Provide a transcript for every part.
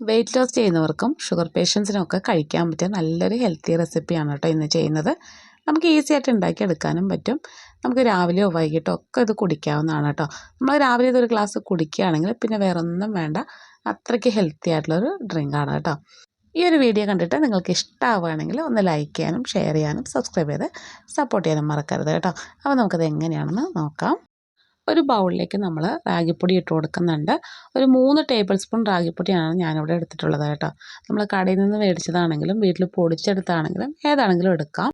Wait loss ചെയ്യുന്നവർക്കും sugar പേഷ്യൻസിനും ഒക്കെ കഴിക്കാൻ പറ്റിയ നല്ലൊരു ഹെൽത്തി റെസിപ്പിയാണ് കേട്ടോ ഇന്ന് ചെയ്യുന്നത്. നമുക്ക് ഈസി ആയിട്ട് ഉണ്ടാക്കിയെടുക്കാനും പറ്റും. നമുക്ക് രാവിലെയോ വൈകിട്ടോ ഒക്കെ ഇത് കുടിക്കാവുന്നതാണ് കേട്ടോ. നമ്മൾ രാവിലെ ഇതൊരു ഗ്ലാസ് കുടിക്കുകയാണെങ്കിൽ പിന്നെ വേറെ ഒന്നും വേണ്ട. അത്രയ്ക്ക് ഹെൽത്തി ആയിട്ടുള്ളൊരു ആണ് കേട്ടോ. ഈ ഒരു വീഡിയോ കണ്ടിട്ട് നിങ്ങൾക്ക് ഇഷ്ടമാവുകയാണെങ്കിൽ ഒന്ന് ലൈക്ക് ചെയ്യാനും ഷെയർ ചെയ്യാനും സബ്സ്ക്രൈബ് ചെയ്ത് സപ്പോർട്ട് ചെയ്യാനും മറക്കരുത് കേട്ടോ. അപ്പോൾ നമുക്കത് എങ്ങനെയാണെന്ന് നോക്കാം. ഒരു ബൗളിലേക്ക് നമ്മൾ റാഗിപ്പൊടി ഇട്ട് കൊടുക്കുന്നുണ്ട്. ഒരു മൂന്ന് ടേബിൾ സ്പൂൺ റാഗിപ്പൊടിയാണ് ഞാനിവിടെ എടുത്തിട്ടുള്ളത് കേട്ടോ. നമ്മൾ കടയിൽ നിന്ന് മേടിച്ചതാണെങ്കിലും വീട്ടിൽ പൊടിച്ചെടുത്താണെങ്കിലും ഏതാണെങ്കിലും എടുക്കാം.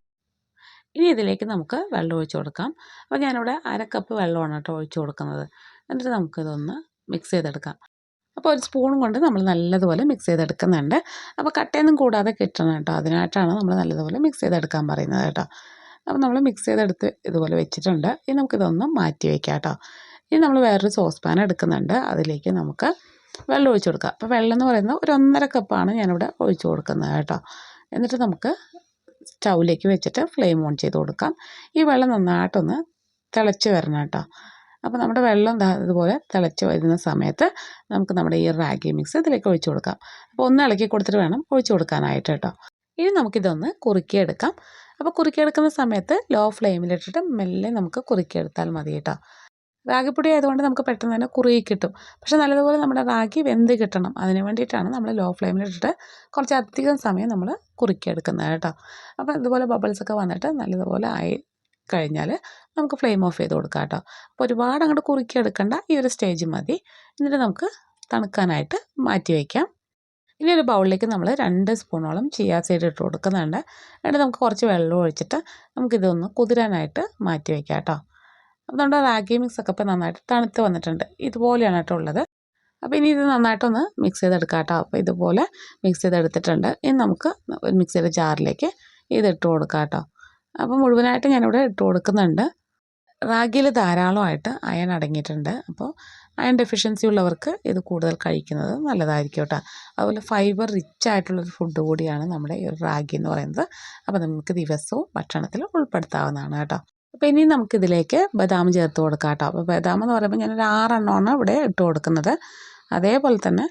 ഇനി ഇതിലേക്ക് നമുക്ക് വെള്ളം ഒഴിച്ചു കൊടുക്കാം. അപ്പോൾ ഞാനിവിടെ അര കപ്പ് വെള്ളമാണ് കേട്ടോ ഒഴിച്ചു കൊടുക്കുന്നത്. എന്നിട്ട് നമുക്കിതൊന്ന് മിക്സ് ചെയ്തെടുക്കാം. അപ്പോൾ ഒരു സ്പൂൺ കൊണ്ട് നമ്മൾ നല്ലതുപോലെ മിക്സ് ചെയ്തെടുക്കുന്നുണ്ട്. അപ്പോൾ കട്ടയൊന്നും കൂടാതെ കിട്ടണം കേട്ടോ. അതിനായിട്ടാണ് നമ്മൾ നല്ലതുപോലെ മിക്സ് ചെയ്തെടുക്കാൻ പറയുന്നത് കേട്ടോ. അപ്പോൾ നമ്മൾ മിക്സ് ചെയ്തെടുത്ത് ഇതുപോലെ വെച്ചിട്ടുണ്ട്. ഇനി നമുക്കിതൊന്ന് മാറ്റി വയ്ക്കാം കേട്ടോ ഇനി നമ്മൾ വേറൊരു സോസ് പാൻ എടുക്കുന്നുണ്ട്. അതിലേക്ക് നമുക്ക് വെള്ളം ഒഴിച്ചു കൊടുക്കാം. അപ്പോൾ വെള്ളം എന്ന് പറയുന്നത് ഒരു ഒന്നര കപ്പാണ് ഞാനിവിടെ ഒഴിച്ചു കൊടുക്കുന്നത് കേട്ടോ. എന്നിട്ട് നമുക്ക് സ്റ്റൗവിലേക്ക് വെച്ചിട്ട് ഫ്ലെയിം ഓൺ ചെയ്ത് കൊടുക്കാം. ഈ വെള്ളം നന്നായിട്ടൊന്ന് തിളച്ച് വരണം കേട്ടോ. അപ്പോൾ നമ്മുടെ വെള്ളം ഇതുപോലെ തിളച്ച് വരുന്ന സമയത്ത് നമുക്ക് നമ്മുടെ ഈ റാഗി മിക്സ് ഇതിലേക്ക് ഒഴിച്ചു കൊടുക്കാം. അപ്പോൾ ഒന്ന് ഇളക്കി കൊടുത്തിട്ട് വേണം ഒഴിച്ചു കൊടുക്കാനായിട്ട് കേട്ടോ. ഇനി നമുക്കിതൊന്ന് കുറുക്കിയെടുക്കാം. അപ്പോൾ കുറുക്കിയെടുക്കുന്ന സമയത്ത് ലോ ഫ്ലെയിമിലിട്ടിട്ട് മെല്ലെ നമുക്ക് കുറുക്കിയെടുത്താൽ മതി കേട്ടോ. റാഗിപ്പൊടി ആയതുകൊണ്ട് നമുക്ക് പെട്ടെന്ന് തന്നെ കുറുകി കിട്ടും. പക്ഷേ നല്ലതുപോലെ നമ്മുടെ റാഗി വെന്ത് കിട്ടണം. അതിന് വേണ്ടിയിട്ടാണ് നമ്മൾ ലോ ഫ്ലെയിമിലിട്ടിട്ട് കുറച്ച് അധികം സമയം നമ്മൾ കുറുക്കിയെടുക്കുന്നത് കേട്ടോ. അപ്പോൾ ഇതുപോലെ ബബിൾസൊക്കെ വന്നിട്ട് നല്ലതുപോലെ ആയി കഴിഞ്ഞാൽ നമുക്ക് ഫ്ലെയിം ഓഫ് ചെയ്ത് കൊടുക്കാം കേട്ടോ. അപ്പോൾ ഒരുപാട് അങ്ങോട്ട് കുറുക്കിയെടുക്കേണ്ട. ഈ ഒരു സ്റ്റേജ് മതി. എന്നിട്ട് നമുക്ക് തണുക്കാനായിട്ട് മാറ്റി വയ്ക്കാം. ഇനി ഒരു ബൗളിലേക്ക് നമ്മൾ രണ്ട് സ്പൂണോളം ചിയാ സീഡ് ഇട്ട് കൊടുക്കുന്നുണ്ട്. എന്നിട്ട് നമുക്ക് കുറച്ച് വെള്ളം ഒഴിച്ചിട്ട് നമുക്കിതൊന്ന് കുതിരാനായിട്ട് മാറ്റി വയ്ക്കാം കേട്ടോ. അപ്പോൾ നമ്മുടെ റാഗി മിക്സ് ഒക്കെ ഇപ്പോൾ നന്നായിട്ട് തണുത്ത് വന്നിട്ടുണ്ട്. ഇതുപോലെയാണ് കേട്ടോ ഉള്ളത്. അപ്പോൾ ഇനി ഇത് നന്നായിട്ടൊന്ന് മിക്സ് ചെയ്തെടുക്കാം കേട്ടോ. അപ്പോൾ ഇതുപോലെ മിക്സ് ചെയ്തെടുത്തിട്ടുണ്ട്. ഇനി നമുക്ക് മിക്സിയുടെ ജാറിലേക്ക് ഇത് ഇട്ട് കൊടുക്കാം കേട്ടോ. അപ്പോൾ മുഴുവനായിട്ട് ഞാനിവിടെ ഇട്ട് കൊടുക്കുന്നുണ്ട്. റാഗിയിൽ ധാരാളമായിട്ട് അയൺ അടങ്ങിയിട്ടുണ്ട്. അപ്പോൾ അയൺ ഡെഫിഷ്യൻസി ഉള്ളവർക്ക് ഇത് കൂടുതൽ കഴിക്കുന്നത് നല്ലതായിരിക്കും കേട്ടോ അതുപോലെ ഫൈബർ റിച്ച് ആയിട്ടുള്ളൊരു ഫുഡ് കൂടിയാണ് നമ്മുടെ ഈ റാഗി എന്ന് പറയുന്നത്. അപ്പോൾ നമുക്ക് ദിവസവും ഭക്ഷണത്തിൽ ഉൾപ്പെടുത്താവുന്നതാണ് കേട്ടോ. അപ്പോൾ ഇനി നമുക്കിതിലേക്ക് ബദാം ചേർത്ത് കൊടുക്കാം കേട്ടോ. അപ്പോൾ ബദാം എന്ന് പറയുമ്പോൾ ഞാനൊരു ആറെണ്ണമാണ് ഇവിടെ ഇട്ട് കൊടുക്കുന്നത്. അതേപോലെ തന്നെ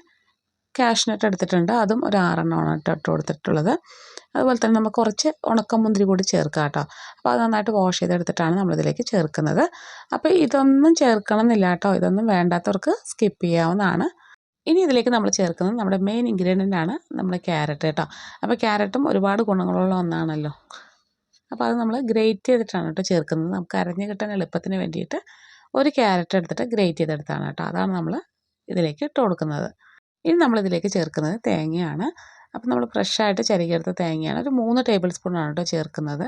കാഷ്നട്ട് എടുത്തിട്ടുണ്ട്. അതും ഒരു ആറെണ്ണമാണ് ഇട്ട് കൊടുത്തിട്ടുള്ളത്. അതുപോലെ തന്നെ നമുക്ക് കുറച്ച് ഉണക്കമുന്തിരി കൂടി ചേർക്കാം കേട്ടോ. അപ്പോൾ അത് നന്നായിട്ട് വാഷ് ചെയ്തെടുത്തിട്ടാണ് നമ്മളിതിലേക്ക് ചേർക്കുന്നത്. അപ്പോൾ ഇതൊന്നും ചേർക്കണം എന്നില്ല കേട്ടോ. ഇതൊന്നും വേണ്ടാത്തവർക്ക് സ്കിപ്പ് ചെയ്യാവുന്നതാണ്. ഇനി ഇതിലേക്ക് നമ്മൾ ചേർക്കുന്നത് നമ്മുടെ മെയിൻ ഇൻഗ്രീഡിയന്റ് ആണ് നമ്മുടെ ക്യാരറ്റ് കേട്ടോ. അപ്പോൾ ക്യാരറ്റും ഒരുപാട് ഗുണങ്ങളുള്ള ഒന്നാണല്ലോ. അപ്പോൾ അത് നമ്മൾ ഗ്രേറ്റ് ചെയ്തിട്ടാണ് കേട്ടോ ചേർക്കുന്നത്. നമുക്ക് അരഞ്ഞു കിട്ടാൻ എളുപ്പത്തിന് വേണ്ടിയിട്ട് ഒരു ക്യാരറ്റ് എടുത്തിട്ട് ഗ്രേറ്റ് ചെയ്തെടുത്താണ് കേട്ടോ. അതാണ് നമ്മൾ ഇതിലേക്ക് ഇട്ട് കൊടുക്കുന്നത്. ഇനി നമ്മളിതിലേക്ക് ചേർക്കുന്നത് തേങ്ങയാണ്. അപ്പോൾ നമ്മൾ ഫ്രഷായിട്ട് ചിരകിയെടുത്ത തേങ്ങയാണ്. ഒരു മൂന്ന് ടേബിൾ സ്പൂണാണ് കേട്ടോ ചേർക്കുന്നത്.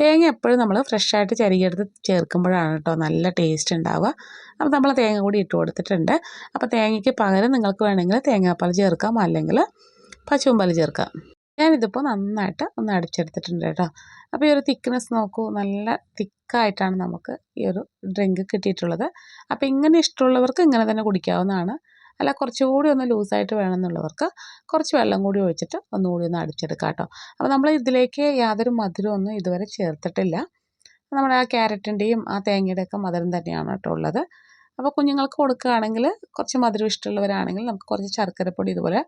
തേങ്ങ എപ്പോഴും നമ്മൾ ഫ്രഷായിട്ട് ചിരകിയെടുത്ത് ചേർക്കുമ്പോഴാണ് കേട്ടോ നല്ല ടേസ്റ്റ് ഉണ്ടാവുക. അപ്പോൾ നമ്മൾ തേങ്ങ കൂടി ഇട്ട് കൊടുത്തിട്ടുണ്ട്. അപ്പോൾ തേങ്ങയ്ക്ക് പകരം നിങ്ങൾക്ക് വേണമെങ്കിൽ തേങ്ങാപ്പാൽ ചേർക്കാം അല്ലെങ്കിൽ പശുമ്പാൽ ചേർക്കാം. ഞാനിതിപ്പോൾ നന്നായിട്ട് ഒന്ന് അടിച്ചെടുത്തിട്ടുണ്ട് കേട്ടോ. അപ്പോൾ ഈ ഒരു തിക്നെസ് നോക്കൂ നല്ല തിക്കായിട്ടാണ് നമുക്ക് ഈ ഒരു ഡ്രിങ്ക് കിട്ടിയിട്ടുള്ളത്. അപ്പോൾ ഇങ്ങനെ ഇഷ്ടമുള്ളവർക്ക് ഇങ്ങനെ തന്നെ കുടിക്കാവുന്നതാണ്. അല്ല കുറച്ചുകൂടി ഒന്ന് ലൂസായിട്ട് വേണമെന്നുള്ളവർക്ക് കുറച്ച് വെള്ളം കൂടി ഒഴിച്ചിട്ട് ഒന്നുകൂടി ഒന്ന് അടിച്ചെടുക്കാം കേട്ടോ. അപ്പോൾ നമ്മൾ ഇതിലേക്ക് യാതൊരു മധുരമൊന്നും ഇതുവരെ ചേർത്തിട്ടില്ല. നമ്മുടെ ആ ക്യാരറ്റിന്റെയും ആ തേങ്ങയുടെയൊക്കെ മധുരം തന്നെയാണ് കേട്ടോ ഉള്ളത്. അപ്പോൾ കുഞ്ഞുങ്ങൾക്ക് കൊടുക്കുകയാണെങ്കിൽ കുറച്ച് മധുരം ഇഷ്ടമുള്ളവരാണെങ്കിൽ നമുക്ക് കുറച്ച് ശർക്കരപ്പൊടി ഇതുപോലെ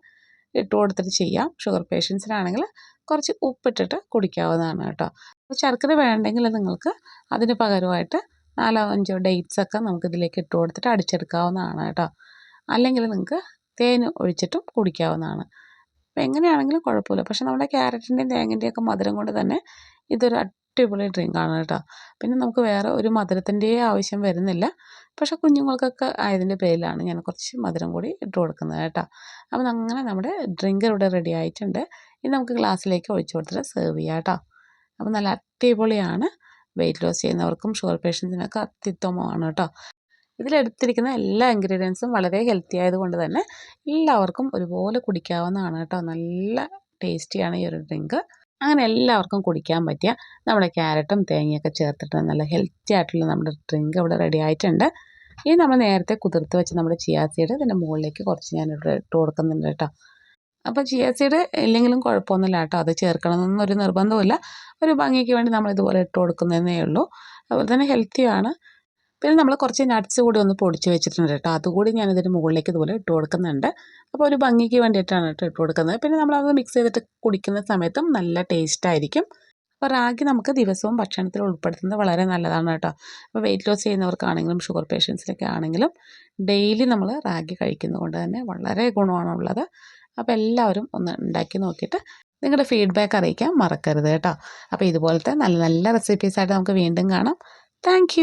ഇട്ട് കൊടുത്തിട്ട് ചെയ്യാം. ഷുഗർ പേഷ്യൻസിനാണെങ്കിൽ കുറച്ച് ഉപ്പിട്ടിട്ട് കുടിക്കാവുന്നതാണ് കേട്ടോ. ശർക്കര വേണ്ടെങ്കിൽ നിങ്ങൾക്ക് അതിന് പകരമായിട്ട് നാലോ അഞ്ചോ ഡേറ്റ്സൊക്കെ നമുക്കിതിലേക്ക് ഇട്ട് കൊടുത്തിട്ട് അടിച്ചെടുക്കാവുന്നതാണ് കേട്ടോ. അല്ലെങ്കിൽ നിങ്ങൾക്ക് തേൻ ഒഴിച്ചിട്ടും കുടിക്കാവുന്നതാണ്. അപ്പോൾ എങ്ങനെയാണെങ്കിലും കുഴപ്പമില്ല. പക്ഷേ നമ്മുടെ ക്യാരറ്റിന്റെയും തേങ്ങന്റെയൊക്കെ മധുരം കൊണ്ട് തന്നെ ഇതൊരു അടിപൊളി ഡ്രിങ്കാണ് കേട്ടോ. പിന്നെ നമുക്ക് വേറെ ഒരു മധുരത്തിന്റെ ആവശ്യം വരുന്നില്ല. പക്ഷേ കുഞ്ഞുങ്ങൾക്കൊക്കെ ആയതിന്റെ പേരിലാണ് ഞാൻ കുറച്ച് മധുരം കൂടി ഇട്ട് കൊടുക്കുന്നത് കേട്ടോ. അപ്പം അങ്ങനെ നമ്മുടെ ഡ്രിങ്ക് ഇവിടെ റെഡി ആയിട്ടുണ്ട്. ഇനി നമുക്ക് ഗ്ലാസ്സിലേക്ക് ഒഴിച്ച് കൊടുത്തിട്ട് സെർവ് ചെയ്യാം കേട്ടോ. അപ്പം നല്ല അടിപൊളിയാണ്. വെയിറ്റ് ലോസ് ചെയ്യുന്നവർക്കും ഷുഗർ പേഷ്യൻസിനൊക്കെ അത്യുത്തമമാണ് കേട്ടോ. ഇതിലെടുത്തിരിക്കുന്ന എല്ലാ ഇൻഗ്രീഡിയൻസും വളരെ ഹെൽത്തി ആയതുകൊണ്ട് തന്നെ എല്ലാവർക്കും ഒരുപോലെ കുടിക്കാവുന്നതാണ് കേട്ടോ. നല്ല ടേസ്റ്റിയാണ് ഈ ഒരു ഡ്രിങ്ക് അങ്ങനെ എല്ലാവർക്കും കുടിക്കാൻ പറ്റിയ നമ്മുടെ ക്യാരറ്റും തേങ്ങയൊക്കെ ചേർത്തിട്ട് നല്ല ഹെൽത്തി ആയിട്ടുള്ള നമ്മുടെ ഡ്രിങ്ക് ഇവിടെ റെഡി ആയിട്ടുണ്ട്. ഇനി നമ്മൾ നേരത്തെ കുതിർത്ത് വെച്ച് നമ്മുടെ ചിയാസീഡ് ഇതിന്റെ മുകളിലേക്ക് കുറച്ച് ഞാൻ ഇട്ട് കൊടുക്കുന്നുണ്ട് കേട്ടോ. അപ്പോൾ ചിയാസീഡ് ഇല്ലെങ്കിലും കുഴപ്പമൊന്നുമില്ല കേട്ടോ. അത് ചേർക്കണമെന്നൊന്നും ഒരു നിർബന്ധമില്ല ഒരു ഭംഗിക്ക് വേണ്ടി നമ്മൾ ഇതുപോലെ ഇട്ട് കൊടുക്കുന്നതേ ഉള്ളൂ. അതുപോലെ തന്നെ ഹെൽത്തിയാണ് പിന്നെ നമ്മൾ കുറച്ച് നട്ട്സ് കൂടി ഒന്ന് പൊടിച്ച് വെച്ചിട്ടുണ്ട് കേട്ടോ. അതുകൂടി ഞാനിതിന് മുകളിലേക്ക് ഇതുപോലെ ഇട്ട് കൊടുക്കുന്നുണ്ട്. അപ്പോൾ ഒരു ഭംഗിക്ക് വേണ്ടിയിട്ടാണ് കേട്ടോ ഇട്ട് കൊടുക്കുന്നത്. പിന്നെ നമ്മളത് മിക്സ് ചെയ്തിട്ട് കുടിക്കുന്ന സമയത്തും നല്ല ടേസ്റ്റ് ആയിരിക്കും. അപ്പോൾ റാഗി നമുക്ക് ദിവസവും ഭക്ഷണത്തിൽ ഉൾപ്പെടുത്തുന്നത് വളരെ നല്ലതാണ് കേട്ടോ. അപ്പോൾ വെയിറ്റ് ലോസ് ചെയ്യുന്നവർക്കാണെങ്കിലും ഷുഗർ പേഷ്യൻസിലൊക്കെ ആണെങ്കിലും ഡെയിലി നമ്മൾ റാഗി കഴിക്കുന്നത് കൊണ്ട് തന്നെ വളരെ ഗുണമാണുള്ളത്. അപ്പോൾ എല്ലാവരും ഒന്ന് ഉണ്ടാക്കി നോക്കിയിട്ട് നിങ്ങളുടെ ഫീഡ്ബാക്ക് അറിയിക്കാൻ മറക്കരുത് കേട്ടോ. അപ്പോൾ ഇതുപോലത്തെ നല്ല നല്ല റെസിപ്പീസായിട്ട് നമുക്ക് വീണ്ടും കാണാം. താങ്ക്